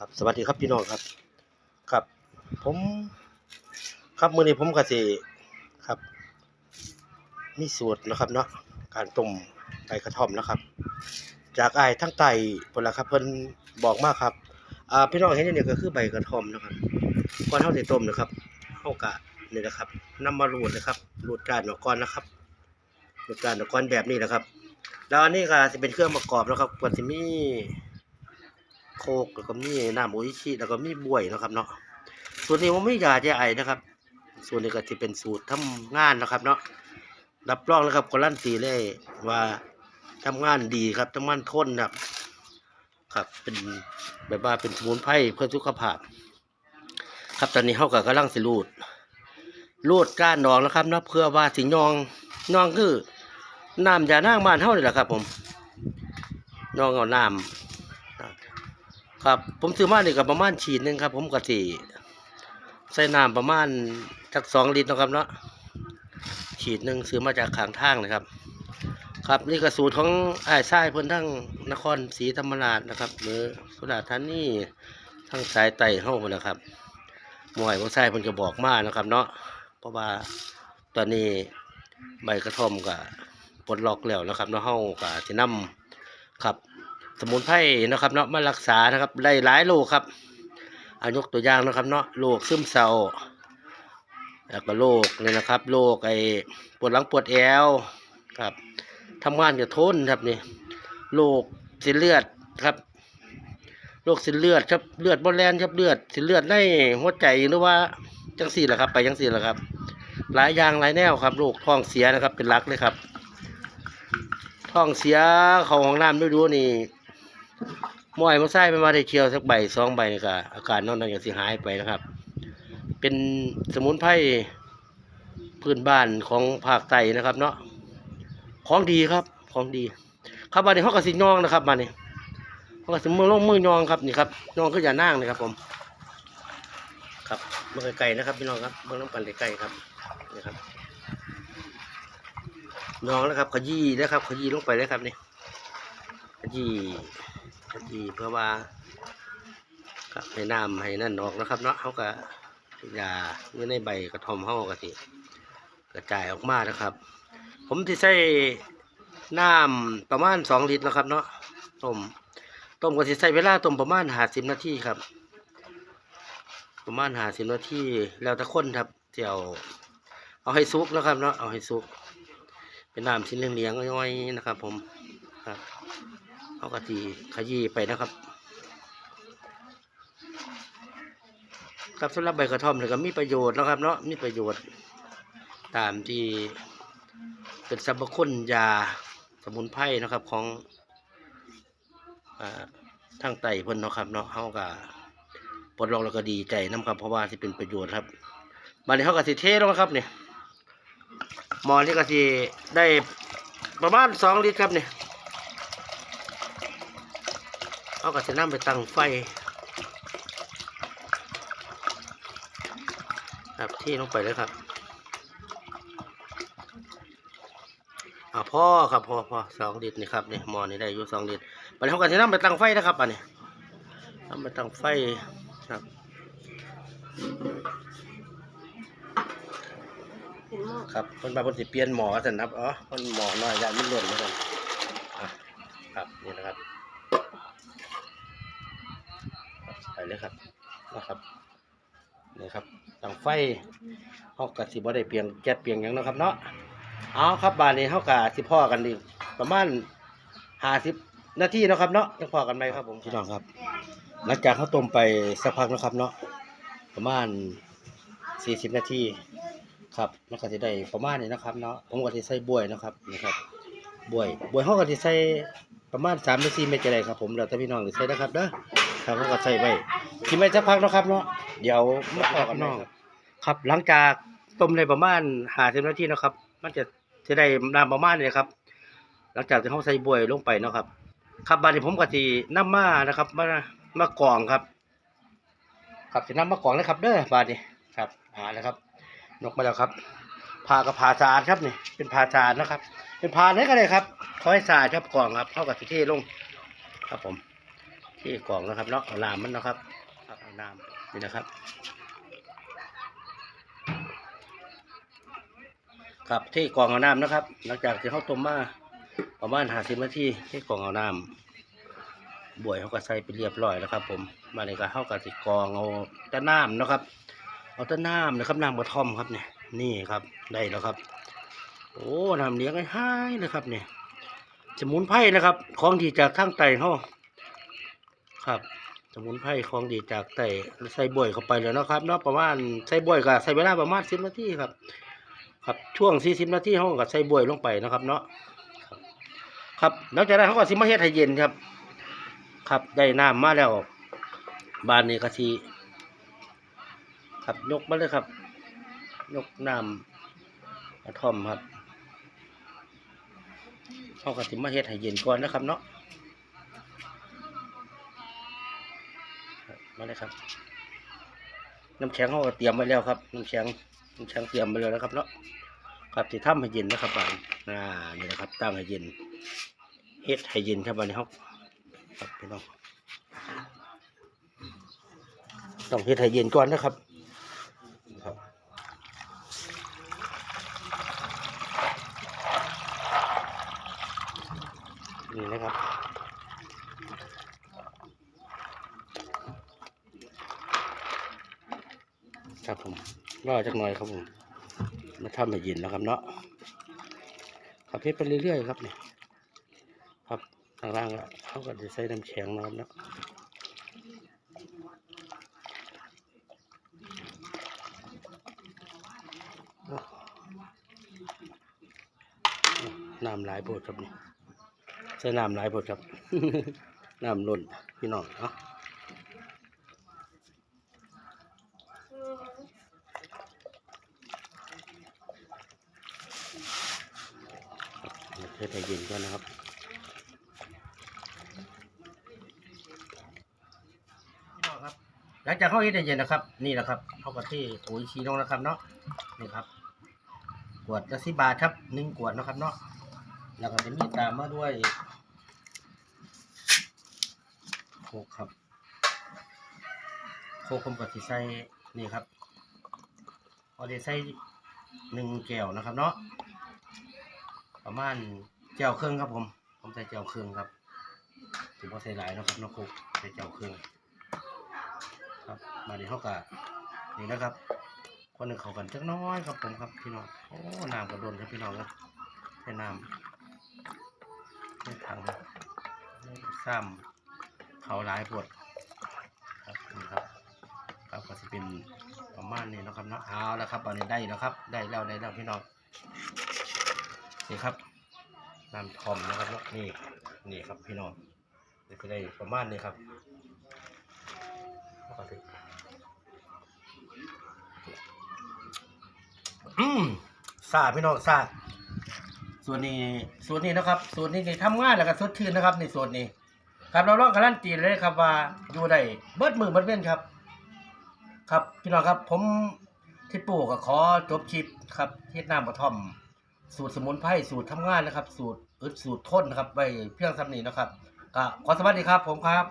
ครับสวัสดีครับพี่น้องครับ ครับ ผม ครับมื้อนี้ผมก็สิครับ มีสูตรนะครับเนาะการต้มใบกระท่อมนะครับ จากไอ้ทั้งไตพุ่นละครับเพิ่นบอกมากครับอ่าพี่น้องเห็นอยู่นี่ก็คือใบกระท่อมนะครับก่อนเฮาสิต้มนะครับเฮาก็นี่นะครับนำมารูดนะครับรูดก้านออกก่อนนะครับรูดก้านออกก่อนแบบนี้นะครับ แล้วอันนี้ก็สิเป็นเครื่องประกอบนะครับก็สิมี โคกแล้วก็มีน้ำโออิชิแล้วก็มีบวยนะครับเนาะส่วนนี้ผมไม่ยาจะไอนะครับ ส่วนนี้ก็จะเป็นสูตรทำงานนะครับเนาะรับรองนะครับการันตีเลยว่าทำงานดีครับทำงานทนนะครับ ครับเป็นแบบว่าเป็นสมุนไพรเพื่อสุขภาพ ครับตอนนี้เขาก็กำลังสิรูดรูดก้านดองแล้วครับนะเพื่อว่าสิยองยองคือน้ำยาน้างบ้านเฮานี่แหละครับ ผมยองเอาน้ำ ครับ ผมซื้อมานี่ก็ประมาณฉีดหนึ่งครับ ผมก็สิใส่น้ำประมาณสักสองลิตรนะครับเนาะฉีดหนึ่งซื้อมาจากขางทางนะครับ ครับนี่ก็สูตรของไอ้ายทรายเพิ่นทั้งนครศรีธรรมราชนะครับหรือสุราษฎร์ธานีทั้งสายไต่เฮาพนะครับมวยของทรายเพิ่นก็บอกมานะครับ เนาะเพราะว่าตอนนี้ใบกระท่อมก็ปลดล็อกแล้วนะครับเนาะเฮาก็สินำครับ สมุนไพรนะครับเนาะมารักษานะครับได้หลายโรคครับอายกตัวอย่างนะครับเนาะโรคซึมเศร้าแล้วก็โรคนี่นะครับโรคไอ้ปวดหลังปวดแอวครับทำงานกับทนครับนี่โรคเส้นเลือดครับโรคเส้นเลือดครับเลือดบอลแลนครับเลือดเส้นเลือดในหัวใจหรือว่าจังสี่แหละครับ ไปจังสี่แหละครับ หลายอย่างหลายแนวครับโรคท้องเสียนะครับเป็นหลักเลยครับ ท้องเสียเขาห้องน้ำดูดูนี่ มอยมาใส่ไปมาได้เคียวสักใบสองใบนี่ก็อาการนอกนั้นก็สิหายไปนะครับ เป็นสมุนไพรพื้นบ้านของภาคใต้นะครับ เนาะของดีครับของดี ครับบันนี้เขาก็สิยองนะครับบันนี้เขาก็สิมือล่องมือยองครับนี่ครับยองก็อย่านั่งนะครับ ผม ครับเมื่อไก่นะครับพี่น้องครับเมื่อน้ำกันไก่ครับนี่ครับน้องนะครับ ขยี้นะครับ ขยี้ลงไปเลยครับนี่ ยี้ขยี้เพื่อว่าครับให้น้ำให้นั่นออกนะครับเนาะเขาก็ยาอยู่อในใบกระทอมเขาก็สิกระจายออกมานะครับ ผมที่ใส่น้ำประมาณสองลิตรนะครับ เนาะต้มต้มก็สิใส่เวลาต้มประมาณหาสิบนาทีครับ ประมาณหาสิบนาทีแล้วแต่คนครับเดี๋ยวเอาให้สุกนะครับเนาะเอาให้สุกเป็นน้ำชิ้นเลี้ยงๆย่อยๆนะครับ ผมครับ เอากะทิขยี้ไปนะครับครับสำหรับใบกระท่อมเนี่ยก็มีประโยชน์นะครับ เนาะมีประโยชน์ ตามที่เป็นสรรพคุณยาสมุนไพรนะครับของอ่าทางไตเพิ่นนะครับเนาะเฮาก็ปลดล็อกแล้วก็ดีใจนํครับ เพราะว่าที่เป็นประโยชน์ครับบัดนี้เฮาก็สิเทลงนะครับเนี่ยหมอนี่ก็สิได้ประมาณสองลิตรครับเนี่ย เอาก็จะนำไปตั้งไฟครับที่ลงไปเลยครับอ่าพ่อครับพ่อพ่อสองลิตรนี่ครับเนี่ยหมอนี่ได้อยู่สองลิตรไปเขาก็จะนำไปตั้งไฟนะครับอันนี้นำไปตั้งไฟครับครับคนบาคนสิเปลี่ยนหมอสันครับอ๋อคนหมอน้อยยาไม่หล่นแล้วกันอะครับนี่นะครับ ไปเลยครับนะครับนี่ครับตังไฟเขากับสิบ่ได้เปลี่ยนแก๊สเปลี่ยนหยังเนาะครับเนาะเอาครับบานนี้เขากับสิพ่อกันอีกประมาณห้าสิบนาทีเนาะครับเนาะยังพอกันไหมครับผมพี่น้องครับ หลังจากเขาต้มไปสักพักนะครับเนาะประมาณสี่สิบนาทีครับมันก็จะได้ประมาณนี้นะครับเนาะผมก็จะใส่บวยนะครับนี่ครับบวยบวยเขาก็จะใส่ ประมาณสามถึงสี่เม็ดจะได้ครับผมแล้วแต่พี่น้องจะใส่นะครับเด้อครับเขาก็ใส่ไว้กินไปสักพักเนาะครับเนาะเดี๋ยวมาต่อกันน้องครับหลังจากต้มได้ประมาณห้าสิบนาทีเนาะครับ มันจะจะได้น้ำประมาณนี้ครับ หลังจากที่เขาใส่บวยลงไปเนาะครับ ครับบานนี้ผมก็จะนำมานะครับมามากรองครับครับจะนำมากรองเลยครับ เด้อบานนี้ครับอ่านะครับ นกมาแล้วครับผ่ากับผ่าสะอาดครับนี่เป็นผ่าสะอาดนะครับ เป็นผ่าไหนก็ได้ครับขอให้สาดครับกล่องครับเท่ากับที่ลงครับผม ที่กล่องนะครับเนาะเอาน้ำมันนะครับครับเอาน้ำนี่นะครับครับที่กล่องเอาน้ำนะครับ หลังจากที่เขาต้มมาประมาณหาสิบนาทีที่กล่องเอาน้ำบวยเขาก็ใส่ไปเรียบร้อยแล้วครับ ผมมาในก็เข้าก็สิกรองเอาต่น้ำนะครับ เอาแต่น้ำนะครับน้ำกระท่อมครับเนี่ยนี่ครับได้แล้วครับ โอ้น้ำเลี้ยงไอ้ห้ายเลยครับเนี่ยสมุนไพรนะครับ ของดีจากทางไตเขาครับ สมุนไพรของดีจากไตใส่บวยเข้าไปแล้วนะครับเนาะประมาณใส่บวยก็ใส่เวลาประมาณสิบนาทีครับ ครับช่วงสี่สิบนาทีเขาก็ใส่บวยลงไปนะครับ เนาะครับครับหลังจากนั้นเขาก็สิมาเฮ็ดให้เย็นครับ ครับได้น้ำมาแล้วบานนี้ก็ทีครับยกมาเลยครับ ยกน้ำกระท่อมครับ เขาก็สิมาเฮ็ดให้เย็นก่อนนะครับเนาะมาเลยครับ น้ำแข็งเขาก็เตรียมไว้แล้วครับ น้ำแข็งน้ำแข็งเตรียมไว้แล้วนะครับเนาะครับที่ทำให้เย็นนะครับบานอ่านี่นะครับตั้งให้เย็นเฮ็ดให้เย็นครับบานนี้เขาครับพี่น้องต้องเฮ็ดให้เย็นก่อนนะครับ นี่นะครับ ครับผมรอจักหน่อยครับผมมาทำให้เย็นนะครับเนาะขับเพชรไปเรื่อยๆครับเนี่ยครับทางล่างก็เขาก็จะใส่น้ำแข็งนะครับเนาะน้ำหลายโพดครับนี่ใส่น้ำหลายโพดครับ น้ำล้นพี่น้องเนาะเพื่อให้เย็นก่อนนะครับหลังจากเขาเฮ็ดให้เย็นนะครับ นี่แหละครับเขาก็ที่ปุ๋ยชีนงนะครับเนาะนี่ครับขวดละสิบบาทครับหนึ่งขวดนะครับเนาะแล้วก็จะมีตามมาด้วย กครับ โคกผมกับที่ใส่นี่ครับเอาได้ใส่หนึ่งแก้วนะครับ เนาะประมาณเจ้าเครื่องครับผม ผมใส่เจ้าเครื่องครับถือว่าใส่หลายนะครับนกคุกใส่เจ้าเครื่องครับมาดีเท่ากับนี่นะครับคนหนึ่งเขากันจักน้อยครับผมครับพี่น้องโอ้น้ำกระโดนครับพี่น้องครับใช้น้ำใช้ถังซ้ำ เขาหลายปวดครับนี่ครับ ครับก็จะเป็นประมาณนี้นะครับเนาะเอาแล้วครับตอนนี้ได้แล้วครับ ได้แล้วได้แล้วพี่น้องนี่ครับน้ำทอมนะครับเนอะนี่นี่ครับพี่น้องนี่ก็ได้ประมาณนี้ครับก็สิอืมซาพี่น้องซาส่วนนี้ส่วนนี้นะครับ ส่วนนี้นี่ทำง่ายแล้วก็สดชื่นนะครับในส่วนนี้ ครับเราลองการันตีเลยครับว่าอยู่ได้เบิดมือเบิดเว้นครับ ครับพี่น้องครับผมที่ปู่ก็ขอจบคลิปครับเฮ็ดน้ำกระท่อม สูตรสมุนไพรสูตรทำงานนะครับ สูตรอึดสูตรทนนะครับไว้เพียงสำนีนะครับก็ขอสวัสดีครับผมครับ